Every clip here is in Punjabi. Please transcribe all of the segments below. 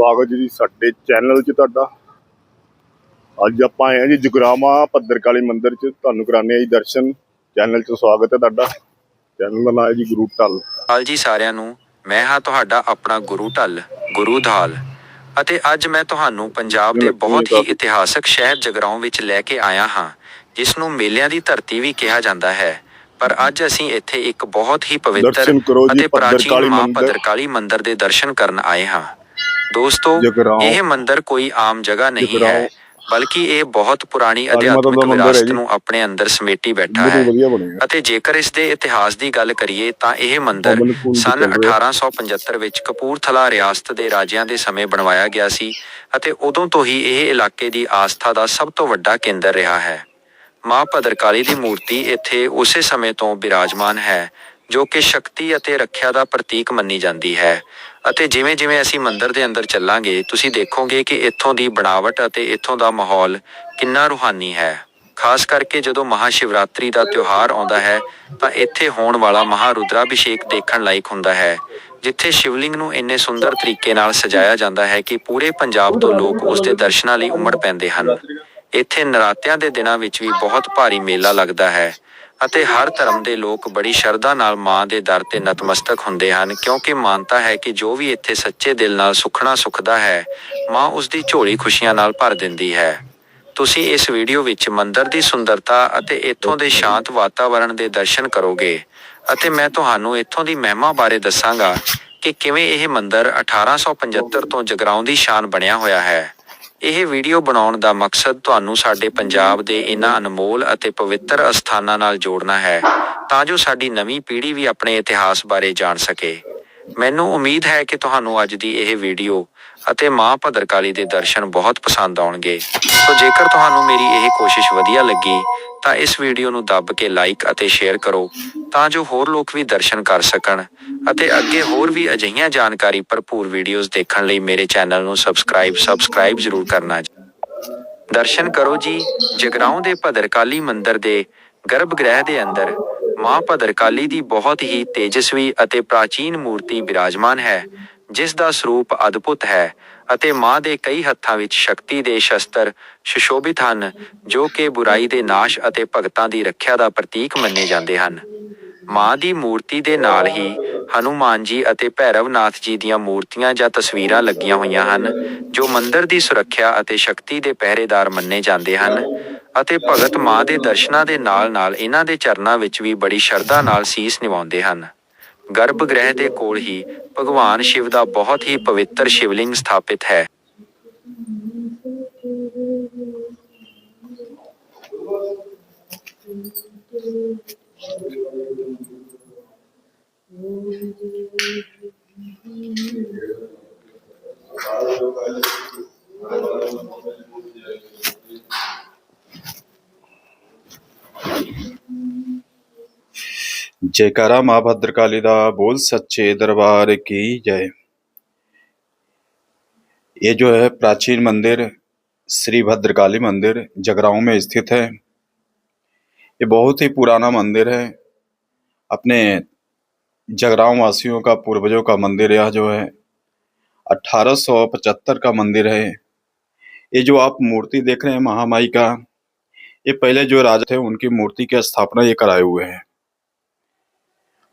ਸਵਾਗਤ ਜੀ ਸਾਡੇ ਚੈਨਲ 'ਚ ਤੁਹਾਡਾ। ਅੱਜ ਆਪਾਂ ਆਏ ਹਾਂ ਜੀ ਜੁਗਰਾਮਾ ਭੱਦਰਕਾਲੀ ਮੰਦਿਰ 'ਚ। ਤੁਹਾਨੂੰ ਕਰਾਣੇ ਆ ਜੀ ਦਰਸ਼ਨ। ਚੈਨਲ 'ਚ ਸਵਾਗਤ ਹੈ ਤੁਹਾਡਾ। ਚੈਨਲ ਦਾ ਨਾਮ ਹੈ ਜੀ ਗੁਰੂ ਢਾਲ। ਹਾਲ ਜੀ ਸਾਰਿਆਂ ਨੂੰ ਮੈਂ ਹਾਂ ਤੁਹਾਡਾ ਆਪਣਾ ਗੁਰੂ ਢੱਲ ਗੁਰੂ ਧਾਲ ਅਤੇ ਅੱਜ ਮੈਂ ਤੁਹਾਨੂੰ ਪੰਜਾਬ ਦੇ ਬਹੁਤ ਹੀ ਇਤਿਹਾਸਕ ਸ਼ਹਿਰ ਜਗਰਾਉਂ ਵਿੱਚ ਲੈ ਕੇ ਆਇਆ ਹਾਂ ਜਿਸ ਨੂੰ ਮੇਲਿਆਂ ਦੀ ਧਰਤੀ ਵੀ ਕਿਹਾ ਜਾਂਦਾ ਹੈ। ਪਰ ਅੱਜ ਅਸੀਂ ਇੱਥੇ ਇੱਕ ਬਹੁਤ ਹੀ ਪਵਿੱਤਰ ਅਤੇ ਪ੍ਰਾਚੀਨ ਮਾਂ। ਭੱਦਰਕਾਲੀ ਮੰਦਿਰ ਦੇ ਦਰਸ਼ਨ ਕਰਨ ਆਏ ਹਾਂ। ਦੋਸਤੋ। ਇਹ ਮੰਦਿਰ ਕੋਈ ਆਮ ਜਗ੍ਹਾ ਨਹੀਂ। ਹੈ ਬਲਕਿ ਇਹ ਬਹੁਤ ਪੁਰਾਣੀ ਅਧਿਆਤਮਿਕ ਵਿਰਾਸਤ। ਨੂੰ ਆਪਣੇ ਅੰਦਰ ਸਮੇਟੀ ਬੈਠਾ ਹੈ ਅਤੇ ਜੇਕਰ ਇਸ ਦੇ ਇਤਿਹਾਸ ਦੀ ਗੱਲ ਕਰੀਏ ਤਾਂ ਇਹ ਮੰਦਿਰ ਸਨ ਚੱਲ ਰਿਹਾ। 1875 ਵਿੱਚ ਕਪੂਰਥਲਾ ਰਿਆਸਤ ਦੇ ਰਾਜਿਆਂ ਦੇ ਸਮੇਂ ਬਣਵਾਇਆ ਗਿਆ ਸੀ ਅਤੇ ਉਦੋਂ ਤੋਂ ਹੀ ਇਹ ਇਲਾਕੇ ਦੀ ਆਸਥਾ ਦਾ ਸਭ ਤੋਂ ਵੱਡਾ ਕੇਂਦਰ ਰਿਹਾ ਹੈ ਮਾਂ ਭਦਰਕਾਲੀ ਦੀ ਮੂਰਤੀ ਇੱਥੇ ਉਸੇ ਸਮੇਂ ਤੋਂ ਬਿਰਾਜਮਾਨ ਹੈ ਜੋ ਕਿ ਸ਼ਕਤੀ ਅਤੇ ਰੱਖਿਆ ਦਾ ਪ੍ਰਤੀਕ ਮੰਨੀ ਜਾਂਦੀ ਹੈ। ਅਤੇ ਜਿਵੇਂ ਜਿਵੇਂ ਅਸੀਂ ਮੰਦਰ ਦੇ ਅੰਦਰ ਚੱਲਾਂਗੇ, ਤੁਸੀਂ ਦੇਖੋਗੇ ਕਿ ਇੱਥੋਂ ਦੀ ਬਣਾਵਟ ਅਤੇ ਇੱਥੋਂ ਦਾ ਮਾਹੌਲ ਕਿੰਨਾ ਰੂਹਾਨੀ ਹੈ। ਖਾਸ ਕਰਕੇ ਜਦੋਂ ਮਹਾਸ਼ਿਵਰਾਤਰੀ ਦਾ ਤਿਉਹਾਰ ਆਉਂਦਾ ਹੈ, ਤਾਂ ਇੱਥੇ ਹੋਣ ਵਾਲਾ ਮਹਾਰੁਦਰਾਭਿਸ਼ੇਕ ਦੇਖਣ ਲਾਇਕ ਹੁੰਦਾ ਹੈ, ਜਿੱਥੇ ਸ਼ਿਵਲਿੰਗ ਨੂੰ ਇੰਨੇ ਸੁੰਦਰ ਤਰੀਕੇ ਨਾਲ ਸਜਾਇਆ ਜਾਂਦਾ ਹੈ ਕਿ ਪੂਰੇ ਪੰਜਾਬ ਤੋਂ ਲੋਕ ਉਸ ਦੇ ਦਰਸ਼ਨਾਂ ਲਈ ਉਮੜ ਪੈਂਦੇ ਹਨ। ਇੱਥੇ ਨਰਾਤਿਆਂ ਦੇ ਦਿਨਾਂ ਵਿੱਚ ਵੀ ਬਹੁਤ ਭਾਰੀ ਮੇਲਾ ਲੱਗਦਾ ਹੈ। ਅਤੇ ਹਰ ਧਰਮ ਦੇ ਲੋਕ ਬੜੀ ਸ਼ਰਧਾ ਨਾਲ ਮਾਂ ਦੇ ਦਰ ਤੇ ਨਤਮਸਤਕ ਹੁੰਦੇ ਹਨ, ਕਿਉਂਕਿ ਮਾਨਤਾ ਹੈ ਕਿ ਜੋ ਵੀ ਇੱਥੇ ਸੱਚੇ ਦਿਲ ਨਾਲ ਸੁਖਣਾ ਸੁਖਦਾ ਹੈ, ਮਾਂ ਉਸ ਦੀ ਝੋਲੀ ਖੁਸ਼ੀਆਂ ਨਾਲ ਭਰ ਦਿੰਦੀ ਹੈ। ਤੁਸੀਂ ਇਸ ਵੀਡੀਓ ਵਿੱਚ ਮੰਦਰ ਦੀ ਸੁੰਦਰਤਾ ਅਤੇ ਇੱਥੋਂ ਦੇ ਸ਼ਾਂਤ ਵਾਤਾਵਰਣ ਦੇ ਦਰਸ਼ਨ ਕਰੋਗੇ। ਅਤੇ ਮੈਂ ਤੁਹਾਨੂੰ ਇੱਥੋਂ ਦੀ ਮਹਿਮਾ ਬਾਰੇ ਦੱਸਾਂਗਾ ਕਿ ਕਿਵੇਂ ਇਹ ਮੰਦਿਰ 1875 ਤੋਂ ਜਗਰਾਉਂ ਦੀ ਸ਼ਾਨ ਬਣਿਆ ਹੋਇਆ ਹੈ। ਇਹ ਵੀਡੀਓ ਬਣਾਉਣ ਦਾ ਮਕਸਦ ਤੁਹਾਨੂੰ ਸਾਡੇ ਪੰਜਾਬ ਦੇ ਇਹਨਾਂ ਅਨਮੋਲ ਅਤੇ ਪਵਿੱਤਰ ਅਸਥਾਨਾਂ ਨਾਲ ਜੋੜਨਾ ਹੈ, ਤਾਂ ਜੋ ਸਾਡੀ ਨਵੀਂ ਪੀੜ੍ਹੀ ਵੀ ਆਪਣੇ ਇਤਿਹਾਸ ਬਾਰੇ ਜਾਣ ਸਕੇ। ਮੈਨੂੰ ਉਮੀਦ ਹੈ ਕਿ ਤੁਹਾਨੂੰ ਅੱਜ ਦੀ ਇਹ ਵੀਡੀਓ ਅਤੇ ਮਾਂ ਭਦਰਕਾਲੀ ਦੇ ਦਰਸ਼ਨ ਬਹੁਤ ਪਸੰਦ ਆਉਣਗੇ। ਸੋ ਜੇਕਰ ਤੁਹਾਨੂੰ ਮੇਰੀ ਇਹ ਕੋਸ਼ਿਸ਼ ਵਧੀਆ ਲੱਗੀ, ਤਾਂ ਇਸ ਵੀਡੀਓ ਨੂੰ ਦੱਬ ਕੇ ਲਾਈਕ ਅਤੇ ਸ਼ੇਅਰ ਕਰੋ, ਤਾਂ ਜੋ ਹੋਰ ਲੋਕ ਵੀ ਦਰਸ਼ਨ ਕਰ ਸਕਣ ਅਤੇ ਅੱਗੇ ਹੋਰ ਵੀ ਅਜਿਹੀਆਂ ਜਾਣਕਾਰੀ ਭਰਪੂਰ ਵੀਡੀਓਜ਼ ਦੇਖਣ ਲਈ ਮੇਰੇ ਚੈਨਲ ਨੂੰ ਸਬਸਕ੍ਰਾਈਬ ਸਬਸਕ੍ਰਾਈਬ ਜ਼ਰੂਰ ਕਰਨਾ ਦਰਸ਼ਨ ਕਰੋ ਜੀ, ਜਗਰਾਉਂ ਦੇ ਭਦਰਕਾਲੀ ਮੰਦਿਰ ਦੇ ਗਰਭਗ੍ਰਹਿ ਦੇ ਅੰਦਰ ਮਾਂ ਭਦਰਕਾਲੀ ਦੀ ਬਹੁਤ ਹੀ ਤੇਜਸਵੀ ਅਤੇ ਪ੍ਰਾਚੀਨ ਮੂਰਤੀ ਬਿਰਾਜਮਾਨ ਹੈ, ਜਿਸ ਦਾ ਸਰੂਪ ਅਦਭੁਤ ਹੈ ਅਤੇ ਮਾਂ ਦੇ ਕਈ ਹੱਥਾਂ ਵਿੱਚ ਸ਼ਕਤੀ ਦੇ ਸ਼ਸਤਰ ਸੁਸ਼ੋਭਿਤ ਹਨ, ਜੋ ਕਿ ਬੁਰਾਈ ਦੇ ਨਾਸ਼ ਅਤੇ ਭਗਤਾਂ ਦੀ ਰੱਖਿਆ ਦਾ ਪ੍ਰਤੀਕ ਮੰਨੇ ਜਾਂਦੇ ਹਨ। ਮਾਂ ਦੀ ਮੂਰਤੀ ਦੇ ਨਾਲ ਹੀ ਹਨੂਮਾਨ ਜੀ ਅਤੇ ਭੈਰਵਨਾਥ ਜੀ ਦੀਆਂ ਮੂਰਤੀਆਂ ਜਾਂ ਤਸਵੀਰਾਂ ਲੱਗੀਆਂ ਹੋਈਆਂ ਹਨ, ਜੋ ਮੰਦਰ ਦੀ ਸੁਰੱਖਿਆ ਅਤੇ ਸ਼ਕਤੀ ਦੇ ਪਹਿਰੇਦਾਰ ਮੰਨੇ ਜਾਂਦੇ ਹਨ। ਅਤੇ ਭਗਤ ਮਾਂ ਦੇ ਦਰਸ਼ਨਾਂ ਦੇ ਨਾਲ-ਨਾਲ ਇਹਨਾਂ ਦੇ ਚਰਨਾਂ ਵਿੱਚ ਵੀ ਬੜੀ ਸ਼ਰਧਾ ਨਾਲ ਸੀਸ ਨਿਵਾਉਂਦੇ ਹਨ। ਗਰਭਗ੍ਰਹਿ ਦੇ ਕੋਲ ਹੀ ਭਗਵਾਨ ਸ਼ਿਵ ਦਾ ਬਹੁਤ ਹੀ ਪਵਿੱਤਰ ਸ਼ਿਵਲਿੰਗ ਸਥਾਪਿਤ ਹੈ। जयकारा माँ भद्रकाली दा बोल सच्चे दरबार की जय। ये जो है प्राचीन मंदिर, श्री भद्रकाली मंदिर जगरांव में स्थित है। ये बहुत ही पुराना मंदिर है। अपने जगरांव वासियों का, पूर्वजों का मंदिर यह जो है 1875 का मंदिर है। ये जो आप मूर्ति देख रहे हैं महामाई का, ये पहले जो राजा थे उनकी मूर्ति की स्थापना ये कराए हुए हैं।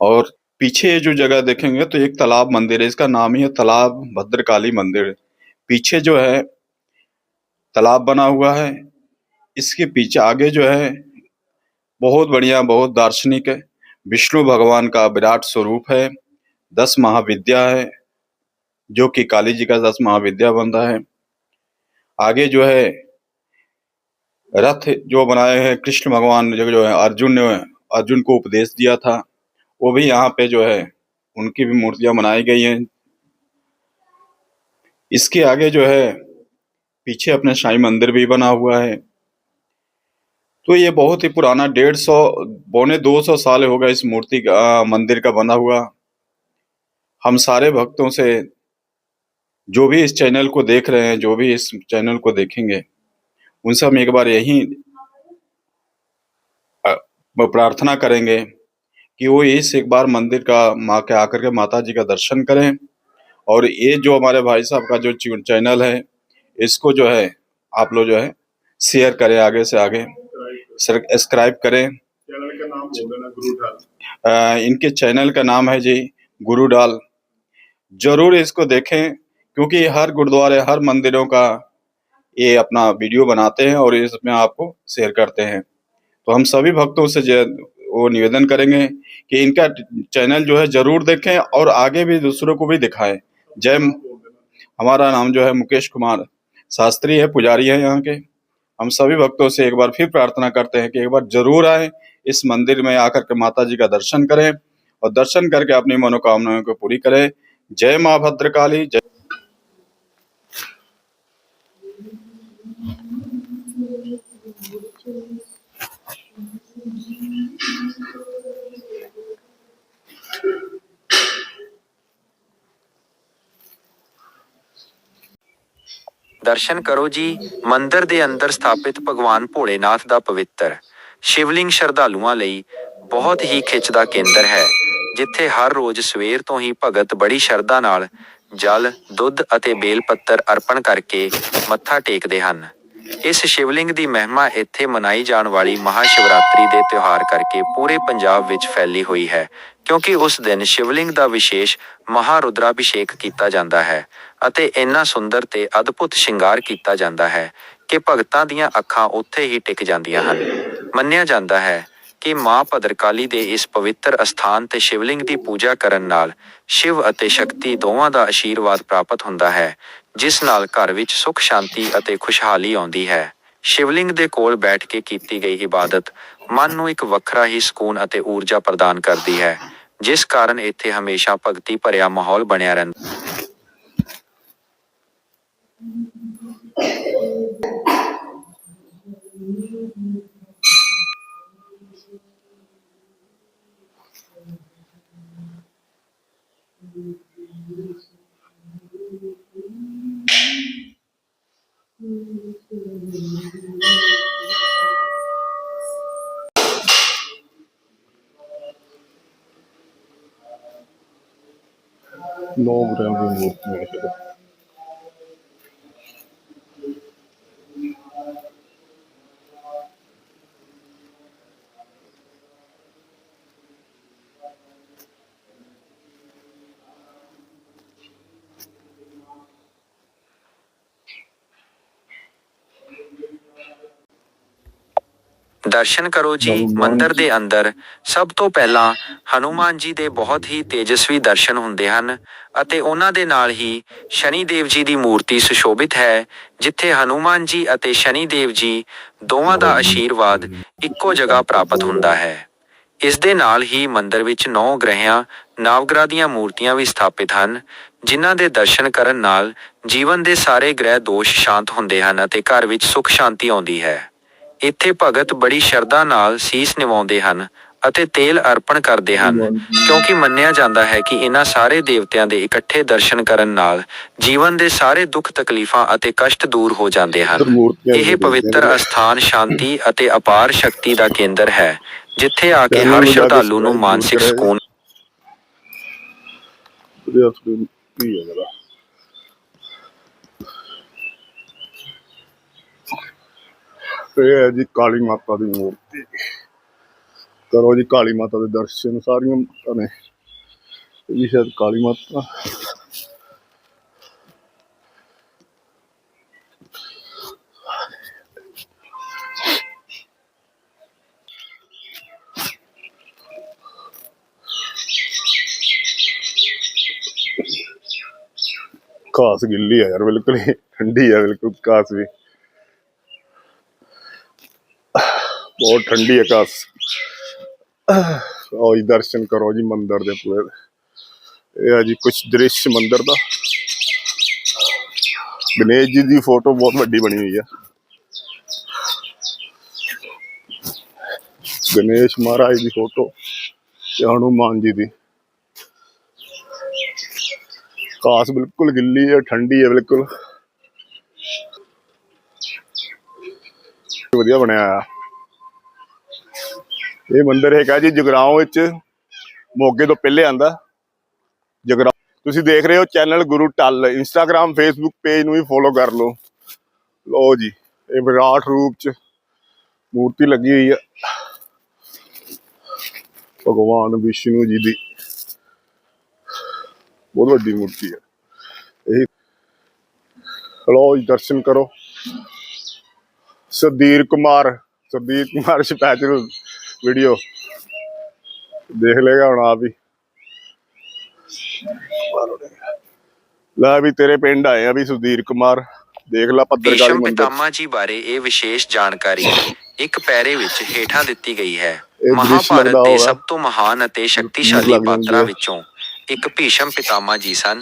और पीछे जो जगह देखेंगे तो एक तालाब मंदिर है, इसका नाम ही है तालाब भद्रकाली मंदिर। पीछे जो है, तालाब बना हुआ है। इसके पीछे आगे जो है, बहुत बढ़िया, बहुत दार्शनिक है। विष्णु भगवान का विराट स्वरूप है, दस महाविद्या है, जो कि काली जी का दस महाविद्या बन रहा है। आगे जो है, रथ जो बनाए हैं, कृष्ण भगवान जो जो है, अर्जुन ने अर्जुन को उपदेश दिया था। वो भी यहाँ पे जो है, उनकी भी मूर्तियाँ बनाई गई हैं। इसके आगे जो है, पीछे अपने साईं मंदिर भी बना हुआ है। तो ये बहुत ही पुराना, डेढ़ सौ, पौने दो सौ साल होगा इस मूर्ति का मंदिर का बना हुआ। हम सारे भक्तों से, जो भी इस चैनल को देख रहे हैं, जो भी इस चैनल को देखेंगे उनसे हम एक बार यही प्रार्थना करेंगे। कि वो इस एक बार मंदिर का माँ के आकर के माता जी का दर्शन करें। और ये जो हमारे भाई साहब का जो चैनल है इसको जो है आप लोग जो है शेयर करें आगे से आगे। सब्सक्राइब करें। आ, इनके चैनल का नाम है जी गुरु डाल। ज़रूर इसको देखें क्योंकि हर गुरुद्वारे हर मंदिरों का ये अपना वीडियो बनाते हैं और इसमें आपको शेयर करते हैं। तो हम सभी भक्तों से वो निवेदन करेंगे कि इनका चैनल जो है ज़रूर देखें और आगे भी दूसरों को भी दिखाएँ। जय हमारा नाम जो है मुकेश कुमार शास्त्री है, पुजारी है यहाँ के। हम सभी भक्तों से एक बार फिर प्रार्थना करते हैं कि एक बार ज़रूर आए, इस मंदिर में आकर के माता जी का दर्शन करें और दर्शन करके अपनी मनोकामनाओं को पूरी करें। जय माँ भद्रकाली, जय ਦਰਸ਼ਨ ਕਰੋ ਜੀ, ਮੰਦਿਰ ਦੇ ਅੰਦਰ ਸਥਾਪਿਤ ਭਗਵਾਨ ਭੋਲੇਨਾਥ ਦਾ ਪਵਿੱਤਰ, ਸ਼ਿਵਲਿੰਗ ਸ਼ਰਧਾਲੂਆਂ ਲਈ ਬਹੁਤ ਹੀ ਖਿੱਚ ਦਾ ਕੇਂਦਰ ਹੈ, ਜਿੱਥੇ ਹਰ ਰੋਜ਼ ਸਵੇਰ ਤੋਂ ਹੀ ਭਗਤ ਬੜੀ ਸ਼ਰਧਾ ਨਾਲ ਜਲ, ਦੁੱਧ ਅਤੇ ਬੇਲ ਪੱਤਰ ਅਰਪਣ ਕਰਕੇ ਮੱਥਾ ਟੇਕਦੇ ਹਨ। ਇਸ ਸ਼ਿਵਲਿੰਗ ਦੀ ਮਹਿਮਾ ਇੱਥੇ ਮਨਾਈ ਜਾਣ ਵਾਲੀ ਮਹਾ ਸ਼ਿਵਰਾਤਰੀ ਦੇ ਤਿਉਹਾਰ ਕਰਕੇ ਪੂਰੇ ਪੰਜਾਬ ਵਿੱਚ ਫੈਲੀ ਹੋਈ ਹੈ, ਕਿਉਂਕਿ ਉਸ ਦਿਨ ਸ਼ਿਵਲਿੰਗ ਦਾ ਵਿਸ਼ੇਸ਼ ਮਹਾਰੁਦਰਾਭਿਸ਼ੇਕ ਕੀਤਾ ਜਾਂਦਾ ਹੈ। ਅਤੇ ਇੰਨਾ ਸੁੰਦਰ ਤੇ ਅਦਭੁਤ ਸ਼ਿੰਗਾਰ ਕੀਤਾ ਜਾਂਦਾ ਹੈ ਕਿ ਭਗਤਾਂ ਦੀਆਂ ਅੱਖਾਂ ਉੱਥੇ ਹੀ ਟਿਕ ਜਾਂਦੀਆਂ ਹਨ। ਮੰਨਿਆ ਜਾਂਦਾ ਹੈ ਕਿ ਮਾਂ ਭਦਰਕਾਲੀ ਦੇ ਇਸ ਪਵਿੱਤਰ ਅਸਥਾਨ ਤੇ ਸ਼ਿਵਲਿੰਗ ਦੀ ਪੂਜਾ ਕਰਨ ਨਾਲ ਸ਼ਿਵ ਅਤੇ ਸ਼ਕਤੀ ਦੋਵਾਂ ਦਾ ਆਸ਼ੀਰਵਾਦ ਪ੍ਰਾਪਤ ਹੁੰਦਾ ਹੈ, ਜਿਸ ਨਾਲ ਘਰ ਵਿੱਚ ਸੁੱਖ, ਸ਼ਾਂਤੀ ਅਤੇ ਖੁਸ਼ਹਾਲੀ ਆਉਂਦੀ ਹੈ। ਸ਼ਿਵਲਿੰਗ ਦੇ ਕੋਲ ਬੈਠ ਕੇ ਕੀਤੀ ਗਈ ਇਬਾਦਤ ਮਨ ਨੂੰ ਇੱਕ ਵੱਖਰਾ ਹੀ ਸਕੂਨ ਅਤੇ ਊਰਜਾ ਪ੍ਰਦਾਨ ਕਰਦੀ ਹੈ, ਜਿਸ ਕਾਰਨ ਇੱਥੇ ਹਮੇਸ਼ਾ ਭਗਤੀ ਭਰਿਆ ਮਾਹੌਲ ਬਣਿਆ ਰਹਿੰਦਾ ਨੌ ਗ੍ਰਾਮ ਦੀ ਮੂਰਤੀ ਦਰਸ਼ਨ ਕਰੋ ਜੀ ਮੰਦਿਰ ਦੇ ਅੰਦਰ। ਸਭ ਤੋਂ ਪਹਿਲਾਂ ਹਨੂਮਾਨ ਜੀ ਦੇ ਬਹੁਤ ਹੀ ਤੇਜਸਵੀ ਦਰਸ਼ਨ ਹੁੰਦੇ ਹਨ ਅਤੇ ਉਹਨਾਂ ਦੇ ਨਾਲ ਹੀ ਸ਼ਨੀ ਦੇਵ ਜੀ ਦੀ ਮੂਰਤੀ ਸੁਸ਼ੋਭਿਤ ਹੈ ਜਿੱਥੇ ਹਨੂਮਾਨ ਜੀ ਅਤੇ ਸ਼ਨੀ ਦੇਵ ਜੀ ਦੋਵਾਂ ਦਾ ਆਸ਼ੀਰਵਾਦ ਇੱਕੋ ਜਗ੍ਹਾ ਪ੍ਰਾਪਤ ਹੁੰਦਾ ਹੈ। ਇਸ ਦੇ ਨਾਲ ਹੀ ਮੰਦਿਰ ਵਿੱਚ ਨੌ ਗ੍ਰਹਿਆਂ ਨਵਗ੍ਰਹ ਦੀਆਂ ਮੂਰਤੀਆਂ ਵੀ ਸਥਾਪਿਤ ਹਨ ਜਿਨ੍ਹਾਂ ਦੇ ਦਰਸ਼ਨ ਕਰਨ ਨਾਲ ਜੀਵਨ ਦੇ ਸਾਰੇ ਗ੍ਰਹਿ ਦੋਸ਼ ਸ਼ਾਂਤ ਹੁੰਦੇ ਹਨ ਅਤੇ ਘਰ ਵਿੱਚ ਸੁੱਖ ਸ਼ਾਂਤੀ ਆਉਂਦੀ ਹੈ। ਇੱਥੇ ਭਗਤ ਬੜੀ ਸ਼ਰਧਾ ਨਾਲ ਸੀਸ ਨਿਵਾਉਂਦੇ ਹਨ ਅਤੇ ਤੇਲ ਅਰਪਣ ਕਰਦੇ ਹਨ ਕਿਉਂਕਿ ਮੰਨਿਆ ਜਾਂਦਾ ਹੈ ਕਿ ਇਹਨਾਂ ਸਾਰੇ ਦੇਵਤਿਆਂ ਦੇ ਇਕੱਠੇ ਦਰਸ਼ਨ ਕਰਨ ਨਾਲ ਜੀਵਨ ਦੇ ਸਾਰੇ ਦੁੱਖ ਤਕਲੀਫਾਂ ਅਤੇ ਕਸ਼ਟ ਦੂਰ ਹੋ ਜਾਂਦੇ ਹਨ। ਇਹ ਪਵਿੱਤਰ ਅਸਥਾਨ ਸ਼ਾਂਤੀ ਅਤੇ ਅਪਾਰ ਸ਼ਕਤੀ ਦਾ ਕੇਂਦਰ ਹੈ ਜਿੱਥੇ ਆ ਕੇ ਹਰ ਸ਼ਰਧਾਲੂ ਨੂੰ ਮਾਨਸਿਕ ਸਕੂਨ ਉਹਦੇ ਅਸਲੀ ਕੀ ਹੈ ਜਰਾ ਇਹ ਹੈ ਜੀ ਕਾਲੀ ਮਾਤਾ ਦੀ ਮੂਰਤੀ। ਕਰੋ ਜੀ ਕਾਲੀ ਮਾਤਾ ਦੇ ਦਰਸ਼ਨ ਸਾਰੀਆਂ ਮਾਤਾ ਨੇ। ਇਹ ਸ਼ਾਇਦ ਕਾਲੀ ਮਾਤਾ। ਘਾਸ ਗਿੱਲੀ ਹੈ ਯਾਰ, ਬਿਲਕੁਲ ਹੀ। ਠੰਡੀ ਹੈ ਬਿਲਕੁਲ ਘਾਸ ਵੀ। ਬਹੁਤ ਠੰਡੀ ਹੈ ਘਾਸ ਆਓ ਜੀ ਦਰਸ਼ਨ ਕਰੋ ਜੀ ਮੰਦਿਰ ਦੇ ਪੂਰੇ ਇਹ ਆ ਜੀ ਕੁਝ ਦ੍ਰਿਸ਼ ਮੰਦਿਰ ਦਾ। ਗਣੇਸ਼ ਜੀ ਦੀ ਫੋਟੋ ਬਹੁਤ ਵੱਡੀ ਬਣੀ ਹੋਈ ਹੈ ਗਣੇਸ਼ ਮਹਾਰਾਜ ਦੀ ਫੋਟੋ ਤੇ ਹਨੂਮਾਨ ਜੀ ਦੀ। ਘਾਸ ਬਿਲਕੁਲ ਗਿੱਲੀ ਹੈ ਠੰਡੀ ਹੈ ਬਿਲਕੁਲ। ਵਧੀਆ ਬਣਿਆ ਆ। ਇਹ ਮੰਦਿਰ ਹੈਗਾ ਜੀ ਜਗਰਾਉਂ ਵਿੱਚ। ਮੋਗੇ ਤੋਂ ਪਹਿਲੇ ਆਂਦਾ ਜਗਰਾ ਤੁਸੀਂ ਦੇਖ ਰਹੇ ਹੋ channel Guru Tal. Instagram Facebook page ਨੂੰ ਵੀ ਫੋਲੋ ਕਰ ਲਓ। ਲਓ ਜੀ, ਇਹ ਵਿਰਾਟ ਰੂਪ ਚ ਮੂਰਤੀ ਲੱਗੀ ਹੋਈ ਹੈ ਭਗਵਾਨ ਵਿਸ਼ਨੂੰ ਜੀ ਦੀ। ਬਹੁਤ ਵੱਡੀ ਮੂਰਤੀ ਹੈ ਇਹ ਲਓ ਜੀ, ਦਰਸ਼ਨ ਕਰੋ। ਸਦੀਰ ਕੁਮਾਰ ਸੁਧੀਰ ਕੁਮਾਰ ਸਪੈਸ਼ਲ ਵੀਡੀਓ ਦੇਖ ਲੇਗਾ ਹੁਣ ਆਪ ਹੀ ਲੈ ਵੀ ਤੇਰੇ ਪਿੰਡ ਆਏ ਆ ਵੀ ਸੁਧੀਰ ਕੁਮਾਰ ਦੇਖ ਲੈ ਭੀਸ਼ਮ ਮੰਦਰ ਪਿਤਾਮਾ ਜੀ ਬਾਰੇ ਇਹ ਵਿਸ਼ੇਸ਼ ਜਾਣਕਾਰੀ ਇੱਕ ਪੈਰੇ ਵਿੱਚ ਹੇਠਾਂ ਦਿੱਤੀ ਗਈ ਹੈ ਮਹਾਭਾਰਤ ਦੇ। ਸਭ ਤੋਂ ਮਹਾਨ ਅਤੇ ਸ਼ਕਤੀਸ਼ਾਲੀ ਪਾਤਰਾਂ। ਵਿੱਚੋਂ ਇੱਕ ਭੀਸ਼ਮ ਪਿਤਾਮਾ ਜੀ ਸਨ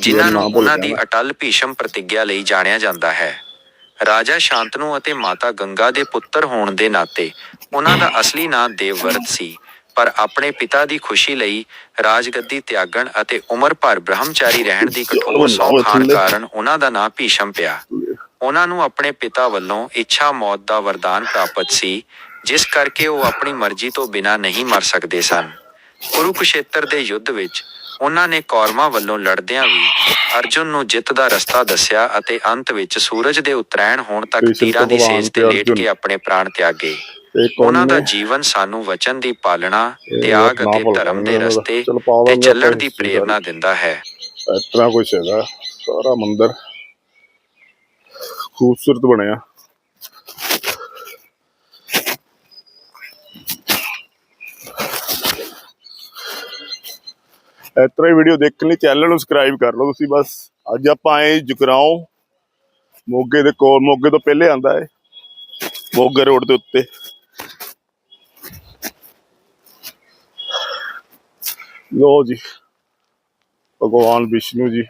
ਜਿਨ੍ਹਾਂ ਨੂੰ ਉਹਨਾਂ ਦੀ। ਅਟਲ ਭੀਸ਼ਮ ਪ੍ਰਤੀਗਿਆ ਲਈ ਜਾਣਿਆ ਜਾਂਦਾ ਹੈ ਰਾਜਾ ਸ਼ਾਂਤਨੂ ਅਤੇ ਮਾਤਾ ਗੰਗਾ ਦੇ ਪੁੱਤਰ ਹੋਣ ਦੇ ਨਾਤੇ ਉਹਨਾਂ ਦਾ ਅਸਲੀ ਨਾਂ ਦੇਵਵਰਤ ਸੀ ਪਰ ਆਪਣੇ ਪਿਤਾ ਦੀ ਖੁਸ਼ੀ ਲਈ ਰਾਜਗੱਦੀ ਤਿਆਗਣ ਅਤੇ ਉਮਰ ਭਰ ਬ੍ਰਹਮਚਾਰੀ ਰਹਿਣ ਦੀ ਕਠੋਰ ਸਹੁੰ ਖਾਣ ਕਾਰਨ ਉਹਨਾਂ ਦਾ ਨਾਂ ਭੀਸ਼ਮ ਪਿਆ। ਉਹਨਾਂ ਨੂੰ ਆਪਣੇ ਪਿਤਾ ਵੱਲੋਂ ਇੱਛਾ ਮੌਤ ਦਾ ਵਰਦਾਨ ਪ੍ਰਾਪਤ ਸੀ ਜਿਸ ਕਰਕੇ ਉਹ ਆਪਣੀ ਮਰਜ਼ੀ ਤੋਂ ਬਿਨਾਂ ਨਹੀਂ ਮਰ ਸਕਦੇ ਸਨ। ਕੁਰੂਕਸ਼ੇਤਰ ਦੇ ਯੁੱਧ ਵਿੱਚ ਉਹਨਾਂ ਨੇ ਕੌਰਵਾਂ ਵੱਲੋਂ ਲੜਦਿਆਂ ਵੀ ਅਰਜੁਨ ਨੂੰ ਜਿੱਤ ਦਾ ਰਸਤਾ ਦੱਸਿਆ ਅਤੇ ਅੰਤ ਵਿੱਚ ਸੂਰਜ ਦੇ ਉਤਰਾਇਣ ਹੋਣ ਤੱਕ ਤੀਰਾਂ ਦੀ ਸੇਜ ਤੇ ਲੇਟ। ਕੇ ਆਪਣੇ ਪ੍ਰਾਣ ਤਿਆਗੇ ਉਹਨਾਂ ਦਾ? ਜੀਵਨ ਸਾਨੂੰ ਵਚਨ ਦੀ ਪਾਲਣਾ ਤਿਆਗ ਅਤੇ ਧਰਮ ਦੇ ਰਸਤੇ ਤੇ ਚੱਲਣ ਦੀ ਪ੍ਰੇਰਣਾ ਦਿੰਦਾ ਹੈ ਤਰ੍ਹਾਂ ਕੁਛ ਹੈਗਾ ਸਾਰਾ ਮੰਦਿਰ ਖੂਬਸੂਰਤ ਬਣਿਆ ਇਸ ਤਰ੍ਹਾਂ ਹੀ ਵੀਡੀਓ ਦੇਖਣ ਲਈ ਚੈਨਲ ਨੂੰ ਸਬਸਕ੍ਰਾਈਬ ਕਰ ਲਓ ਤੁਸੀਂ ਬਸ। ਅੱਜ ਆਪਾਂ ਆਏ ਜੁਗਰਾਉਂ ਮੋਗੇ ਦੇ ਕੋਲ, ਮੋਗੇ ਤੋਂ ਪਹਿਲੇ ਆਂਦਾ ਹੈ ਮੋਗੇ ਰੋਡ ਦੇ ਉੱਤੇ। ਲੋ ਜੀ। ਭਗਵਾਨ ਵਿਸ਼ਨੂੰ ਜੀ।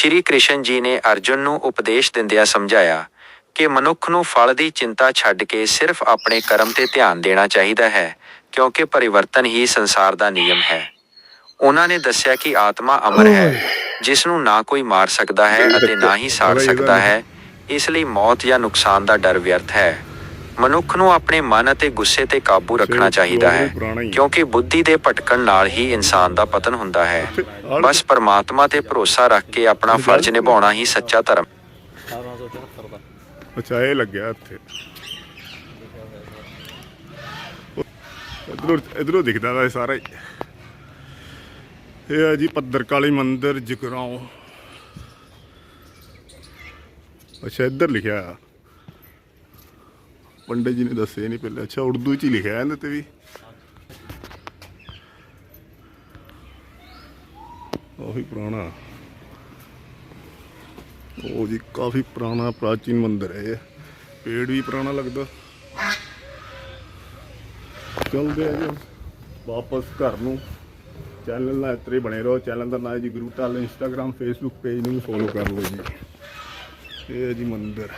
ਸ਼੍ਰੀ ਕ੍ਰਿਸ਼ਨ ਜੀ ਨੇ ਅਰਜੁਨ ਨੂੰ ਉਪਦੇਸ਼ ਦਿੰਦਿਆਂ ਸਮਝਾਇਆ ਕਿ ਮਨੁੱਖ ਨੂੰ ਫਲ ਦੀ ਚਿੰਤਾ ਛੱਡ ਕੇ ਸਿਰਫ ਆਪਣੇ ਕਰਮ ਤੇ ਧਿਆਨ ਦੇਣਾ ਚਾਹੀਦਾ ਹੈ ਕਿਉਂਕਿ ਪਰਿਵਰਤਨ ਹੀ ਸੰਸਾਰ ਦਾ ਨਿਯਮ ਹੈ। ਉਹਨਾਂ ਨੇ ਦੱਸਿਆ ਕਿ ਆਤਮਾ ਅਮਰ ਹੈ ਜਿਸ ਨੂੰ ਨਾ ਕੋਈ ਮਾਰ ਸਕਦਾ ਹੈ ਅਤੇ ਨਾ ਹੀ ਸਾੜ ਸਕਦਾ ਹੈ ਇਸ ਲਈ ਮੌਤ ਜਾਂ ਨੁਕਸਾਨ ਦਾ ਡਰ ਵਿਅਰਥ ਹੈ। ਮਨੁੱਖ ਨੂੰ ਆਪਣੇ ਮਨ ਅਤੇ ਗੁੱਸੇ ਤੇ ਕਾਬੂ ਰੱਖਣਾ ਚਾਹੀਦਾ ਹੈ ਕਿਉਂਕਿ ਬੁੱਧੀ ਦੇ ਭਟਕਣ ਨਾਲ ਹੀ ਇਨਸਾਨ ਦਾ ਪਤਨ ਹੁੰਦਾ ਹੈ। ਬਸ ਪਰਮਾਤਮਾ ਤੇ ਭਰੋਸਾ ਰੱਖ ਕੇ ਆਪਣਾ ਫਰਜ਼ ਨਿਭਾਉਣਾ ਹੀ ਸੱਚਾ ਧਰਮ। ਅੱਛਾ ਇਹ ਲੱਗਿਆ ਇੱਥੇ। ਇਧਰੋਂ ਇਧਰੋਂ ਦਿਖਦਾ ਇਹ ਸਾਰਾ ਹੀ। ਇਹ ਹੈ ਜੀ ਪੱਧਰਕਾਲੀ ਮੰਦਿਰ ਜਗਰਾਉਂ। ਅੱਛਾ ਇੱਧਰ ਲਿਖਿਆ ਆ। ਪੰਡਿਤ ਜੀ ਨੇ ਦੱਸਿਆ ਨਹੀਂ ਪਹਿਲਾਂ। ਅੱਛਾ, ਉਰਦੂ ਚ ਹੀ ਲਿਖਿਆ ਇਹਦੇ ਤੇ ਵੀ। ਕਾਫੀ ਪੁਰਾਣਾ। ਉਹ ਜੀ ਕਾਫੀ ਪੁਰਾਣਾ ਪ੍ਰਾਚੀਨ ਮੰਦਿਰ ਹੈ ਇਹ। ਪੇੜ ਵੀ ਪੁਰਾਣਾ ਲੱਗਦਾ। ਚਲਦੇ ਆ ਜੀ ਹੁਣ। ਵਾਪਸ ਘਰ ਨੂੰ। ਚੈਨਲ ਨਾਲ ਇਤਰੇ ਬਣੇ ਰਹੋ। ਚੈਨਲ ਦਾ ਨਾਮ ਹੈ ਜੀ Guru Tal Instagram Facebook page ਨੂੰ ਵੀ ਫੋਲੋ ਕਰ ਲਓ ਜੀ। ਇਹ ਹੈ ਜੀ ਮੰਦਿਰ।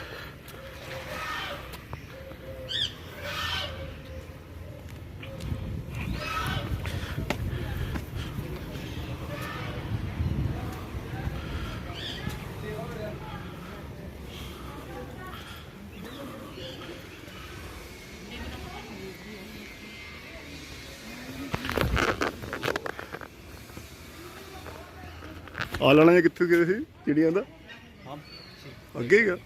ਆ ਲੈਣਾ ਕਿੱਥੇ ਗਏ ਸੀ ਚਿੜੀਆਂ ਦਾ? ਅੱਗੇ ਹੀਗਾ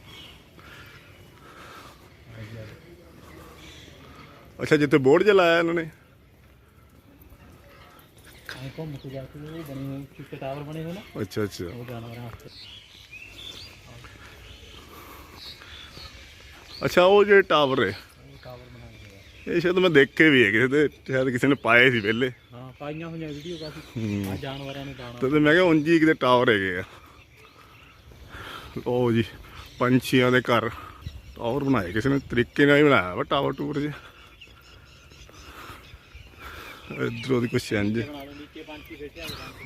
ਅੱਛਾ ਜਿੱਥੇ ਬੋਰਡ ਜਿਹਾ ਲਾਇਆ ਇਹਨਾਂ ਨੇ। ਐਂ ਘੁੰਮ ਕੇ ਜਾ ਕੇ ਉਹ ਬਣੇ ਹੋਏ ਚਿੱਟੇ ਟਾਵਰ ਬਣੇ ਹੋਏ ਨਾ। ਅੱਛਾ ਅੱਛਾ। ਉਹ ਜਾਨਵਰਾਂ ਵਾਸਤੇ। ਅੱਛਾ ਉਹ ਜਿਹੜੇ ਟਾਵਰ ਹੈ ਉਹ ਟਾਵਰ ਬਣਾਏ ਹੋਏ ਇਹ ਸ਼ਾਇਦ ਮੈਂ ਦੇਖੇ ਵੀ ਹੈ ਕਿਸੇ ਤੇ ਸ਼ਾਇਦ ਕਿਸੇ ਨੇ ਪਾਏ ਸੀ ਪਹਿਲੇ ਹਾਂ ਪਾਈਆਂ ਹੋਈਆਂ ਵੀਡੀਓ ਕਾਫੀ। ਆ ਜਾਨਵਰਾਂ ਨੂੰ ਦਾਣਾ। ਤੇ ਮੈਂ ਕਿਹਾ ਉਂਝ ਹੀ ਕਿਤੇ ਟਾਵਰ ਹੈਗੇ ਆ। ਉਹ ਜੀ ਪੰਛੀਆਂ ਦੇ ਘਰ। ਟਾਵਰ ਬਣਾਏ ਕਿਸੇ ਨੇ ਤਰੀਕੇ ਨਾਲ ਹੀ ਬਣਾਇਆ ਵਾ ਟਾਵਰ ਟੂਰ ਜੀ। ਇਧਰੋਂ ਦੀ ਕੁਛ ਇੰਜ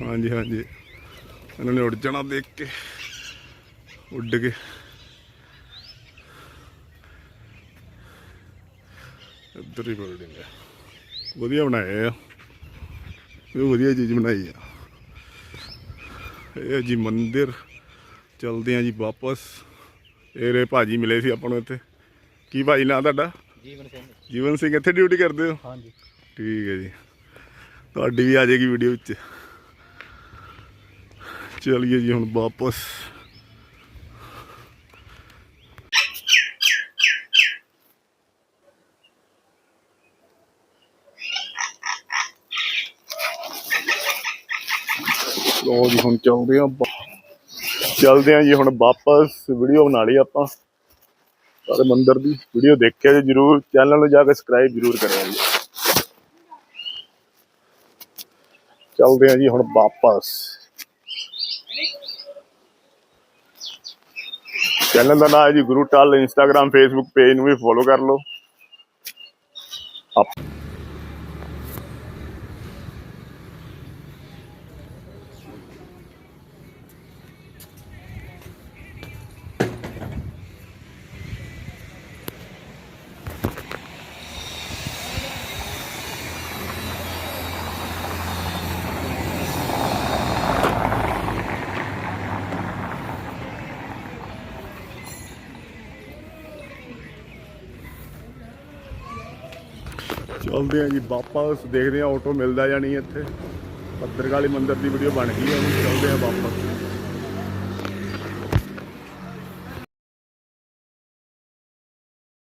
ਹਾਂਜੀ ਹਾਂਜੀ। ਇਹਨਾਂ ਨੇ ਉੱਡ ਜਾਣਾ ਦੇਖ ਕੇ। ਉੱਡ ਕੇ ਇੱਧਰ ਹੀ ਬਿਲਡਿੰਗ ਹੈ ਵਧੀਆ ਬਣਾਏ ਆ। ਇਹ ਵਧੀਆ ਚੀਜ਼ ਬਣਾਈ ਆ। ਇਹ ਜੀ ਮੰਦਿਰ। ਚਲਦੇ ਆ ਜੀ ਵਾਪਸ। ਇਹ ਰੇ ਭਾਜੀ ਮਿਲੇ ਸੀ ਆਪਾਂ ਨੂੰ ਇੱਥੇ। ਕੀ ਭਾਜੀ ਨਾਂ ਤੁਹਾਡਾ? ਜੀਵਨ ਸਿੰਘ। ਜੀਵਨ ਸਿੰਘ ਇੱਥੇ ਡਿਊਟੀ ਕਰਦੇ ਹੋ? ਹਾਂਜੀ। ਠੀਕ ਹੈ ਜੀ। ਤੁਹਾਡੀ ਵੀ ਆ ਜਾਏਗੀ ਵੀਡੀਓ ਵਿੱਚ। ਚਲਿਏ ਜੀ ਹੁਣ ਵਾਪਸ। ਲੋ ਜੀ ਹੁਣ ਚੱਲਦੇ ਆ ਚੱਲਦੇ ਆ ਜੀ ਹੁਣ ਵਾਪਸ ਵੀਡੀਓ ਬਣਾ ਲਈ ਆਪਾਂ। ਸਾਰੇ ਮੰਦਿਰ ਦੀ ਵੀਡੀਓ ਦੇਖਿਆ ਜੀ ਜਰੂਰ ਚੈਨਲ ਨੂੰ ਜਾ ਕੇ ਸਬਸਕ੍ਰਾਈਬ ਜਰੂਰ ਕਰਿਆ ਜੀ। ਚੱਲਦੇ ਆ ਜੀ ਹੁਣ ਵਾਪਸ। ਚੈਨਲ ਦਾ ਨਾਮ ਹੈ ਜੀ Guru Tal Instagram Facebook page ਨੂੰ ਵੀ ਫੋਲੋ ਕਰ ਲਓ। ਆਪ- ਚੱਲਦੇ ਆ ਜੀ, ਵਾਪਸ ਦੇਖਦੇ ਆ ਆਟੋ ਮਿਲਦਾ ਜਾਂ ਨਹੀਂ ਇੱਥੇ। ਪੱਤਰਕਾਲੀ ਮੰਦਿਰ ਦੀ ਵੀਡੀਓ ਬਣ ਗਈ ਹੈ ਹੁਣ ਚੱਲਦੇ ਆ ਵਾਪਸ।